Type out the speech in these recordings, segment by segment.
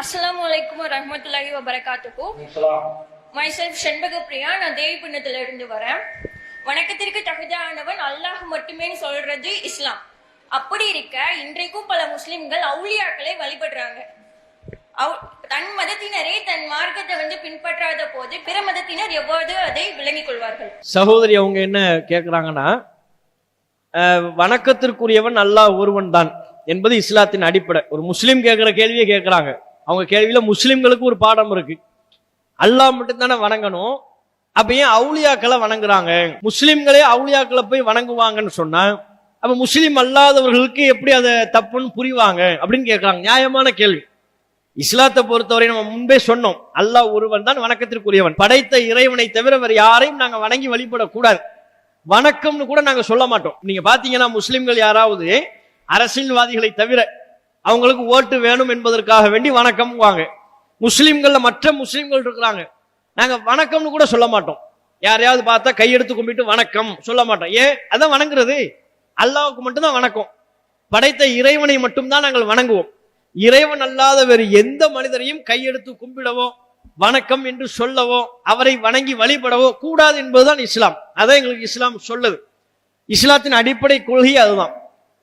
அஸ்ஸலாமு அலைக்கும் வரஹ்மத்துல்லாஹி வபரகாத்துஹு myself செண்பக பிரியா நான் தேவிபுண்ணத்துல இருந்து வரேன். வணக்கத்திற்கு தகுதியானவன் அல்லாஹ் மட்டுமே சொல்றது இஸ்லாம். அப்படி இருக்க இன்றைக்கும் பல முஸ்லிம்கள் அவுலியாக்களை வழிபடுறாங்க. அவ்- தன் மதத்தினரே தன் மார்க்கத்தை வந்து பின்பற்றாத போது பிற மதத்தினர் எவ்வாறு அதை விளங்கிக் கொள்வார்கள்? சகோதரி அவங்க என்ன கேட்குறாங்கன்னா வணக்கத்திற்குரியவன் அல்லாஹ் ஒருவன் தான் என்பது இஸ்லாத்தின் அடிப்படை. ஒரு முஸ்லீம் கேட்குற கேள்வியை கேட்குறாங்க அவங்க கேள்வியில் முஸ்லீம்களுக்கு ஒரு பாடம் இருக்கு. அல்லாஹ் மட்டும்தானே வணங்கணும். அப்ப ஏன் அவுளியாக்களை வணங்குறாங்க? முஸ்லீம்களே அவுளியாக்களை போய் வணங்குவாங்கன்னு சொன்னா அப்ப முஸ்லீம் அல்லாதவர்களுக்கு எப்படி அதை தப்புன்னு புரிவாங்க அப்படின்னு கேட்குறாங்க நியாயமான கேள்வி. இஸ்லாத்தை பொறுத்தவரை நம்ம முன்பே சொன்னோம். அல்லாஹ் ஒருவன் தான் வணக்கத்திற்குரியவன். படைத்த இறைவனை தவிர வேற யாரையும் நாங்க வணங்கி வழிபடக்கூடாது. வணக்கம்னு கூட நாங்க சொல்ல மாட்டோம். நீங்க பாத்தீங்கன்னா முஸ்லீம்கள் யாராவது அரசியல்வாதிகளை தவிர அவங்களுக்கு ஓட்டு வேணும் என்பதற்காக வேண்டி வணக்கம் வாங்க. முஸ்லீம்களில் மற்ற முஸ்லீம்கள் இருக்கிறாங்க. நாங்க வணக்கம்னு கூட சொல்ல மாட்டோம். யாரையாவது பார்த்தா கையெடுத்து கும்பிட்டு வணக்கம் சொல்ல மாட்டோம். ஏன்? அதான் வணங்குறது. அல்லாவுக்கு மட்டும்தான் வணக்கம். படைத்த இறைவனை மட்டும்தான் நாங்கள் வணங்குவோம். இறைவன் அல்லாத வேறு எந்த மனிதரையும் கையெடுத்து கும்பிடவோ வணக்கம் என்று சொல்லவோ அவரை வணங்கி வழிபடவோ கூடாது என்பதுதான் இஸ்லாம். அதான் எங்களுக்கு இஸ்லாம் சொல்லுது. இஸ்லாத்தின் அடிப்படை கொள்கை அதுதான்.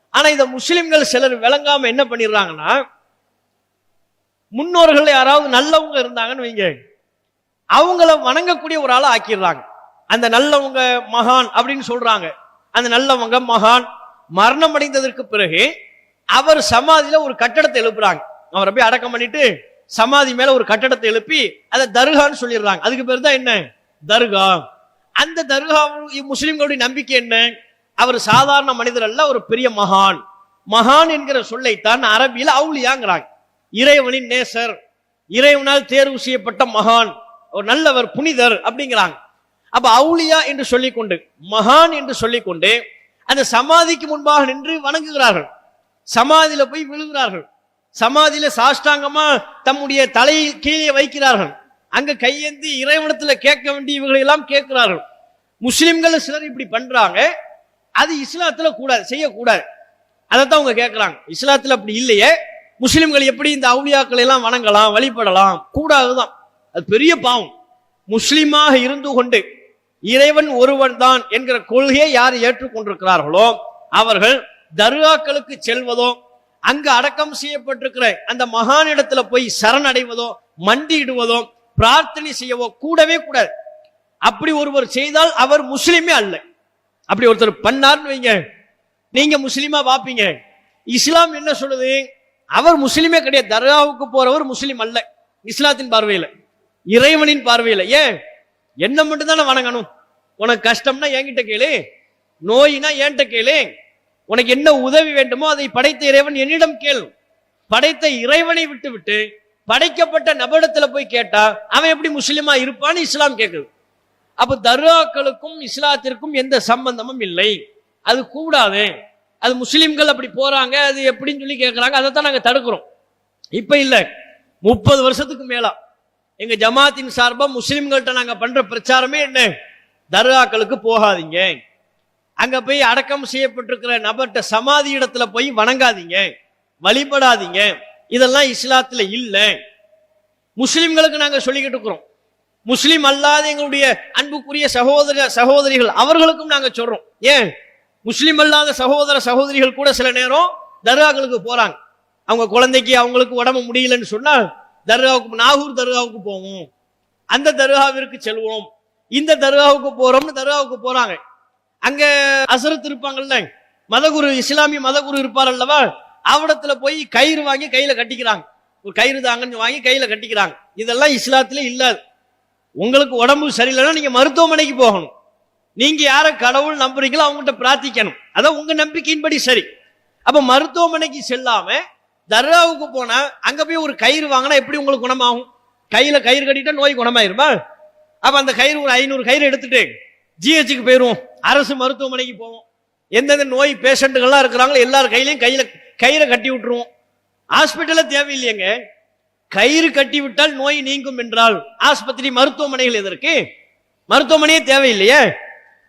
ஆனா இந்த முஸ்லிம்கள் சிலர் விளங்காம என்ன பண்ணிடுறாங்கன்னா முன்னோர்கள் யாராவது நல்லவங்க இருந்தாங்கன்னு வைங்க. அவங்கள வணங்கக்கூடிய ஒரு ஆளை ஆக்கிடுறாங்க. அந்த நல்லவங்க மகான் அப்படின்னு சொல்றாங்க. அந்த நல்லவங்க மகான் மரணம் அடைந்ததற்கு பிறகு அவர் சமாதியில ஒரு கட்டடத்தை எழுப்புறாங்க. அவரை போய் அடக்கம் பண்ணிட்டு சமாதி மேல ஒரு கட்டடத்தை எழுப்பி அதை தர்கான்னு சொல்லிடுறாங்க. அதுக்கு பேர் தான் என்ன? தர்கா. அந்த தர்கா முஸ்லிம்களுடைய நம்பிக்கை என்ன? அவர் சாதாரண மனிதர் அல்ல ஒரு பெரிய மகான். மகான் என்கிற சொல்லைத்தான் அரபியில் அவுளியாங்கிறாங்க. இறைவனின் நேசர். இறைவனால் தேர்வு செய்யப்பட்ட மகான். ஒரு நல்லவர் புனிதர் அப்படிங்கிறாங்க. அப்ப அவுளியா என்று சொல்லிக்கொண்டு மகான் என்று சொல்லிக்கொண்டு அந்த சமாதிக்கு முன்பாக நின்று வணங்குகிறார்கள். சமாதியில போய் விழுகிறார்கள். சமாதியில சாஷ்டாங்கமா தம்முடைய தலையை கீழே வைக்கிறார்கள். அங்க கையேந்தி இறைவனத்துல கேட்க வேண்டிய இவங்களை எல்லாம் கேட்கிறார்கள். முஸ்லிம்கள் சிலர் இப்படி பண்றாங்க. அது இஸ்லாத்துல கூடாது செய்யக்கூடாது. அதைத்தான் அவங்க கேட்கறாங்க இஸ்லாத்துல அப்படி இல்லையே. முஸ்லிம்கள் எப்படி இந்த அவுளியாக்களை எல்லாம் வணங்கலாம் வழிபடலாம்? கூடாதுதான். அது பெரிய பாவம். முஸ்லிமாக இருந்து கொண்டு இறைவன் ஒருவன் தான் என்கிற கொள்கையை யார் ஏற்றுக்கொண்டிருக்கிறார்களோ அவர்கள் தர்காக்களுக்கு செல்வதோ அங்கு அடக்கம் செய்யப்பட்டிருக்கிற அந்த மகானிடத்துல போய் சரணடைவதோ மண்டியிடுவதோ பிரார்த்தனை செய்யவோ கூடவே கூடாது. அப்படி ஒருவர் செய்தால் அவர் முஸ்லிமே அல்ல. அப்படி ஒருத்தர் பண்ணார்னு வைங்க. நீங்க முஸ்லீமா பார்ப்பீங்க இஸ்லாம் என்ன சொல்லுது? அவர் முஸ்லீமே கிடையாது. தர்காவுக்கு போறவர் முஸ்லீம் அல்ல. இஸ்லாத்தின் பார்வையில். இறைவனின் பார்வையில். ஏன் என்ன மட்டும் தானே வணங்கணும்? உனக்கு கஷ்டம்னா என்கிட்ட கேளு. நோயினா என்கிட்ட கேளு. உனக்கு என்ன உதவி வேண்டுமோ அதை படைத்த இறைவன் என்னிடம் கேள். படைத்த இறைவனை விட்டு விட்டு படைக்கப்பட்ட நபரிடத்துல போய் கேட்டா அவன் எப்படி முஸ்லீமா இருப்பான்னு இஸ்லாம் கேட்குது அப்ப தர்காக்களுக்கும் இஸ்லாத்திற்கும் எந்த சம்பந்தமும் இல்லை. அது கூடாது. அது முஸ்லிம்கள் அப்படி போறாங்க அது எப்படின்னு சொல்லி கேட்கறாங்க அதை தான் நாங்கள் தடுக்கிறோம். இப்ப இல்லை. முப்பது வருஷத்துக்கு மேலா. எங்க ஜமாத்தின் சார்பா முஸ்லிம்கள்ட்ட நாங்க பண்ற பிரச்சாரமே என்ன? தர்காக்களுக்கு போகாதீங்க. அங்க போய் அடக்கம் செய்யப்பட்டிருக்கிற நபர்கிட்ட சமாதி இடத்துல போய் வணங்காதீங்க. வழிபடாதீங்க. இதெல்லாம் இஸ்லாத்துல இல்லை. முஸ்லிம்களுக்கு நாங்க சொல்லிக்கிட்டு இருக்கிறோம். முஸ்லீம் அல்லாத எங்களுடைய அன்புக்குரிய சகோதர சகோதரிகள் அவர்களுக்கும் நாங்கள் சொல்றோம். ஏன்? முஸ்லீம் அல்லாத சகோதர சகோதரிகள் கூட சில நேரம் தர்காக்களுக்கு போறாங்க. அவங்க குழந்தைக்கு அவங்களுக்கு உடம்பு முடியலன்னு சொன்னால் தர்காவுக்கு நாகூர் தர்காவுக்கு போவோம். அந்த தர்காவிற்கு செல்வோம். இந்த தர்காவுக்கு போறோம்னு தர்காவுக்கு போறாங்க. அங்க அசரத் இருப்பாங்கல்ல? மதகுரு இஸ்லாமிய மதகுரு இருப்பார் அல்லவா? அவடத்துல போய் கயிறு வாங்கி கையில கட்டிக்கிறாங்க. ஒரு கயிறு தாங்கன்னு வாங்கி கையில கட்டிக்கிறாங்க. இதெல்லாம் இஸ்லாத்துல இல்லாது. உங்களுக்கு உடம்பு சரியில்லைன்னா நீங்க மருத்துவமனைக்கு போகணும். நீங்க யார கடவுள் நம்புறீங்களோ அவங்ககிட்ட பிரார்த்திக்கணும். அதான் உங்க நம்பிக்கையின்படி சரி. அப்ப மருத்துவமனைக்கு செல்லாம தர்காவுக்கு போனா அங்க போய் ஒரு கயிறு வாங்கினா எப்படி உங்களுக்கு குணமாகும்? கையில கயிறு கட்டிட்டா நோய் குணமாயிருமா? அப்ப அந்த கயிறு ஒரு ஐநூறு கயிறு எடுத்துட்டு ஜிஹெச்சுக்கு போயிருவோம். அரசு மருத்துவமனைக்கு போவோம். எந்தெந்த நோய் பேஷண்ட்டுகள்லாம் இருக்கிறாங்களோ எல்லார் கையிலையும் கையில கயிறை கட்டி விட்டுருவோம். ஹாஸ்பிட்டல்ல தேவையில்லையங்க. கயிறு கட்டிவிட்டால் நோய் நீங்கும் என்றால் ஆஸ்பத்திரி மருத்துவமனைகள் எதற்கு? மருத்துவமனையே தேவையில்லையே.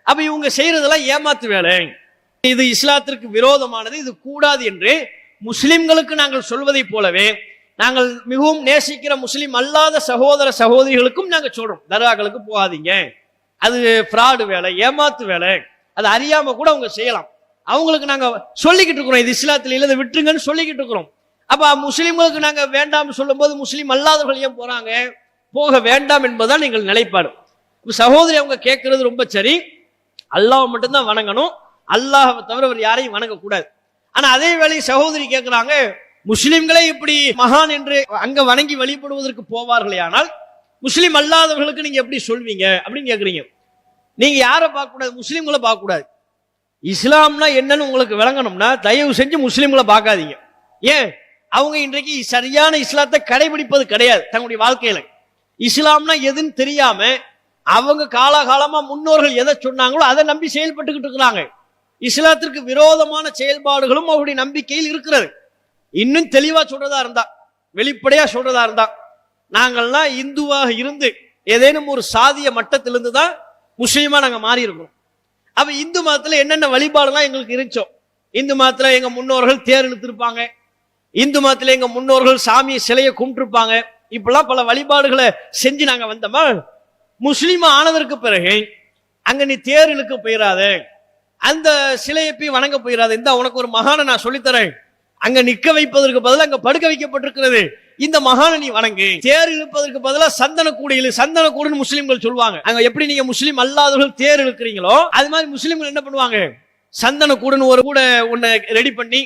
அப்ப இவங்க செய்யறதெல்லாம் ஏமாத்து வேலை இது இஸ்லாத்திற்கு விரோதமானது இது கூடாது என்று முஸ்லிம்களுக்கு நாங்கள் சொல்வதைப் போலவே நாங்கள் மிகவும் நேசிக்கிற முஸ்லிம் அல்லாத சகோதர சகோதரிகளுக்கும் நாங்கள் சொல்றோம். தர்காக்களுக்கு போகாதீங்க. அது ஃப்ராடு வேலை ஏமாத்து வேலை. அது அறியாம கூட அவங்க செய்யலாம். அவங்களுக்கு நாங்கள் சொல்லிக்கிட்டு இருக்கிறோம் இது இஸ்லாத்துல இல்லை விட்டுருங்கன்னு சொல்லிக்கிட்டு இருக்கிறோம். அப்போ முஸ்லீம்களுக்கு நாங்கள் வேண்டாம்னு சொல்லும்போது முஸ்லீம் அல்லாதவர்கள் ஏன் போகிறாங்க போக வேண்டாம் என்பதுதான் எங்கள் நிலைப்பாடு. சகோதரி அவங்க கேட்கறது ரொம்ப சரி. அல்லாவை மட்டும்தான் வணங்கணும். அல்லாஹை தவிர அவர் யாரையும் வணங்கக்கூடாது. ஆனால் அதே வேளை சகோதரி கேட்குறாங்க முஸ்லீம்களே இப்படி மகான் என்று அங்கே வணங்கி வழிபடுவதற்கு போவார்களே ஆனால் முஸ்லீம் அல்லாதவர்களுக்கு நீங்கள் எப்படி சொல்வீங்க? அப்படின்னு கேட்குறீங்க நீங்கள் யாரை பார்க்கக்கூடாது? முஸ்லீம்களை பார்க்கக்கூடாது. இஸ்லாம்னா என்னன்னு உங்களுக்கு விளங்கணும்னா தயவு செஞ்சு முஸ்லீம்களை பார்க்காதீங்க. ஏன்? அவங்க இன்றைக்கு சரியான இஸ்லாத்தை கடைபிடிப்பது கிடையாது தங்களுடைய வாழ்க்கையில. இஸ்லாம்னா எதுன்னு தெரியாம அவங்க காலாகாலமா முன்னோர்கள் எதை சொன்னாங்களோ அதை நம்பி செயல்பட்டுக்கிட்டு இருக்கிறாங்க. இஸ்லாத்திற்கு விரோதமான செயல்பாடுகளும் அவருடைய நம்பிக்கையில் இருக்கிறது. இன்னும் தெளிவா சொல்றதா இருந்தா வெளிப்படையா சொல்றதா இருந்தா நாங்கள்லாம் இந்துவாக இருந்து ஏதேனும் ஒரு சாதிய மட்டத்திலிருந்து தான் முஸ்லீமா நாங்க மாறி இருக்கிறோம் அப்ப இந்து மதத்துல என்னென்ன வழிபாடுலாம் எங்களுக்கு இருந்துச்சோ? இந்து மதத்துல எங்க முன்னோர்கள் தேர் இழுத்திருப்பாங்க. இந்து மதத்துல எங்க முன்னோர்கள் சாமி சிலையை கும்பிட்டுருப்பாங்க. இப்பெல்லாம் பல வழிபாடுகளை செஞ்சு நாங்க வந்தோமா? முஸ்லீமா ஆனதற்கு பிறகு அங்க நீ தேர் இழுக்க போயிடாத அந்த சிலையை போய் வணங்க போயிடாத இந்த உனக்கு ஒரு மகானை நான் சொல்லித்தரேன். அங்க நிக்க வைப்பதற்கு பதிலாக அங்க படுக்க வைக்கப்பட்டிருக்கிறது. இந்த மகானை நீ வணங்கு. தேர் இழுப்பதற்கு பதிலாக சந்தன கூடையில் சந்தன கூடுன்னு முஸ்லீம்கள் சொல்லுவாங்க. அங்க எப்படி நீங்க முஸ்லீம் அல்லாதவர்கள் தேர் இழுக்கிறீங்களோ அது மாதிரி முஸ்லீம்கள் என்ன பண்ணுவாங்க? சந்தன கூடுன்னு ஒரு கூட ஒன்னு ரெடி பண்ணி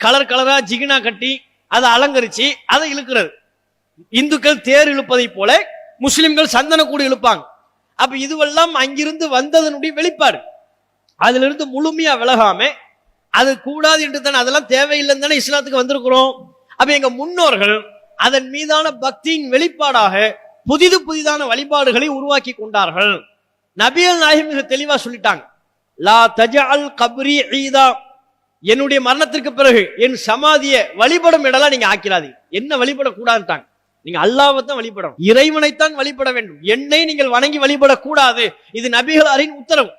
கலர் கலரா ஜிகினா கட்டி அதை அலங்கரிச்சு அதை இழுக்கிறது இந்துக்கள் தேர் இழுப்பதை போல முஸ்லிம்கள் சந்தன கூடு இழுப்பாங்க. அப்ப இதுவெல்லாம் அங்கிருந்து வந்ததனுடைய வெளிப்பாடு. அதுல இருந்து முழுமையா விலகாம அது கூடாது என்று தானே அதெல்லாம் தேவையில்லைன்னு தானே இஸ்லாத்துக்கு வந்திருக்கிறோம். அப்ப எங்க முன்னோர்கள் அதன் மீதான பக்தியின் வெளிப்பாடாக புதிது புதிதான வழிபாடுகளை உருவாக்கி கொண்டார்கள். நபியல் நாயகம் மிக தெளிவா சொல்லிட்டாங்க. லா தஜஅல் கபுரி ஈதா. என்னுடைய மரணத்திற்கு பிறகு என் சமாதியை வழிபடும் இடலாம் நீங்க ஆக்கிறாது என்ன வழிபடக்கூடாதுட்டாங்க நீங்க அல்லாவை தான் வழிபடணும். இறைவனைத்தான் வழிபட வேண்டும். என்னை நீங்கள் வணங்கி வழிபடக்கூடாது. இது நபிகளாரின் உத்தரவு.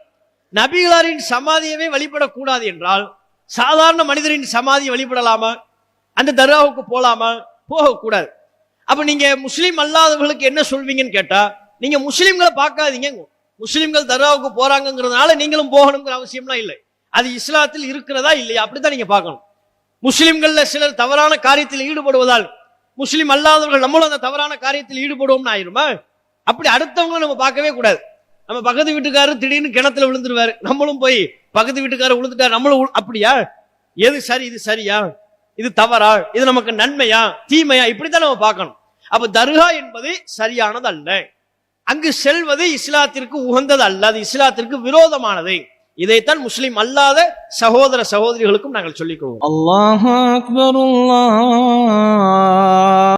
நபிகளாரின் சமாதியவே வழிபடக்கூடாது என்றால் சாதாரண மனிதரின் சமாதியை வழிபடலாமா? அந்த தர்காவுக்கு போலாமா? போகக்கூடாது. அப்ப நீங்க முஸ்லீம் அல்லாதவர்களுக்கு என்ன சொல்வீங்கன்னு கேட்டா நீங்க முஸ்லீம்களை பார்க்காதீங்க. முஸ்லீம்கள் தர்காவுக்கு போறாங்கிறதுனால நீங்களும் போகணுங்கிற அவசியம்லாம் இல்லை. அது இஸ்லாத்தில் இருக்கிறதா இல்லையா? அப்படித்தான் நீங்க பார்க்கணும். முஸ்லிம்கள்ல சிலர் தவறான காரியத்தில் ஈடுபடுவதால் முஸ்லிம் அல்லாதவர்கள் நம்மளும் அந்த தவறான காரியத்தில் ஈடுபடுவோம்னு ஆயிருமா? அப்படி அடுத்தவங்களும் நம்ம பார்க்கவே கூடாது. நம்ம பக்கத்து வீட்டுக்காரர் திடீர்னு கிணத்துல விழுந்துருவாரு. நம்மளும் போய் பக்கத்து வீட்டுக்காரர் விழுந்துட்டாரு நம்மளும் அப்படியா? எது சரி இது சரியா? இது தவறா? இது நமக்கு நன்மையா? தீமையா? இப்படித்தான் நம்ம பார்க்கணும். அப்ப தர்கா என்பது சரியானது அல்ல அங்கு செல்வது இஸ்லாத்திற்கு உகந்தது அல்ல அது இஸ்லாத்திற்கு விரோதமானது. இதைத்தான் முஸ்லீம் அல்லாத சகோதர சகோதரிகளுக்கும் நாங்கள் சொல்லிக்கொள்வோம் அல்லாஹ் அக்பர்